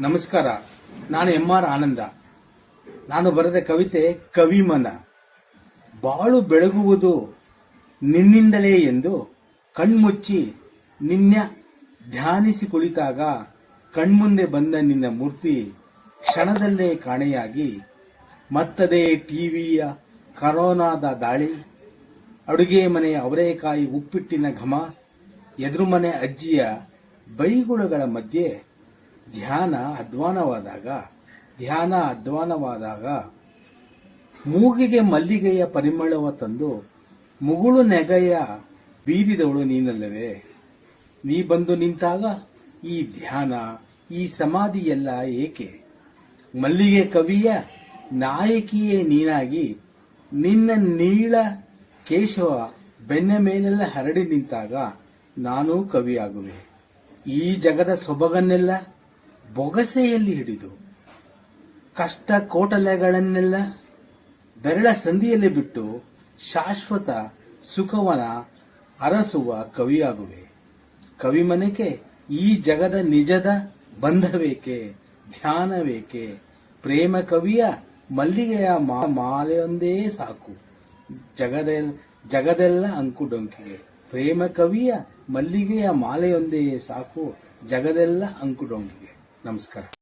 ನಮಸ್ಕಾರ. ನಾನು M R ಆನಂದ. ನಾನು ಬರೆದ ಕವಿತೆ ಕವಿಮನ. ಬಾಳು ಬೆಳಗುವುದು ನಿನ್ನಿಂದಲೇ ಎಂದು ಕಣ್ಮುಚ್ಚಿ ನಿನ್ನ ಧ್ಯಾನಿಸಿ ಕುಳಿತಾಗ ಕಣ್ಮುಂದೆ ಬಂದ ನಿನ್ನ ಮೂರ್ತಿ ಕ್ಷಣದಲ್ಲೇ ಕಾಣೆಯಾಗಿ, ಮತ್ತದೇ ಟಿವಿಯ ಕರೋನಾದ ದಾಳಿ, ಅಡುಗೆ ಮನೆಯ ಅವರೇಕಾಯಿ ಉಪ್ಪಿಟ್ಟಿನ ಘಮ ಎದುರು ಮನೆ ಅಜ್ಜಿಯ ಬೈಗುಳಗಳ ಮಧ್ಯೆ ಧ್ಯಾನ ಅಧ್ವಾನವಾದಾಗ ಧ್ಯಾನ ಅಧ್ವಾನವಾದಾಗ ಮೂಗಿಗೆ ಮಲ್ಲಿಗೆಯ ಪರಿಮಳವ ತಂದು ಮುಗುಳು ನೆಗೆಯ ಬೀದಿದವಳು ನೀನಲ್ಲವೇ? ನೀ ಬಂದು ನಿಂತಾಗ ಈ ಧ್ಯಾನ, ಈ ಸಮಾಧಿ ಎಲ್ಲ ಏಕೆ? ಮಲ್ಲಿಗೆ ಕವಿಯ ನಾಯಕಿಯೇ ನೀನಾಗಿ ನಿನ್ನ ನೀಳ ಕೇಶವ ಬೆನ್ನ ಮೇಲೆಲ್ಲ ಹರಡಿ ನಿಂತಾಗ ನಾನೂ ಕವಿಯಾಗುವೆ. ಈ ಜಗದ ಸೊಬಗನ್ನೆಲ್ಲ ಬೊಗಸೆಯಲ್ಲಿ ಹಿಡಿದು ಕಷ್ಟ ಕೋಟಲೆಗಳನ್ನೆಲ್ಲ ಬೆರಳ ಸಂಧಿಯಲ್ಲಿ ಬಿಟ್ಟು ಶಾಶ್ವತ ಸುಖವನ ಅರಸುವ ಕವಿಯಾಗುವೆ. ಕವಿ ಮನೆಗೆ ಈ ಜಗದ ನಿಜದ ಬಂಧವೇಕೆ, ಧ್ಯಾನವೇಕೆ? ಪ್ರೇಮ ಕವಿಯ ಮಲ್ಲಿಗೆಯ ಮಾಲೆಯೊಂದೇ ಸಾಕು. ಜಗದ ಜಗದೆಲ್ಲ ಅಂಕು ಡೊಂಕಿಗೆ. ಪ್ರೇಮ ಕವಿಯ ಮಲ್ಲಿಗೆಯ ಮಾಲೆಯೊಂದೇ ಸಾಕು, ಜಗದೆಲ್ಲ ಅಂಕುಡೊಂಕಿಗೆ ನಮಸ್ಕಾರ.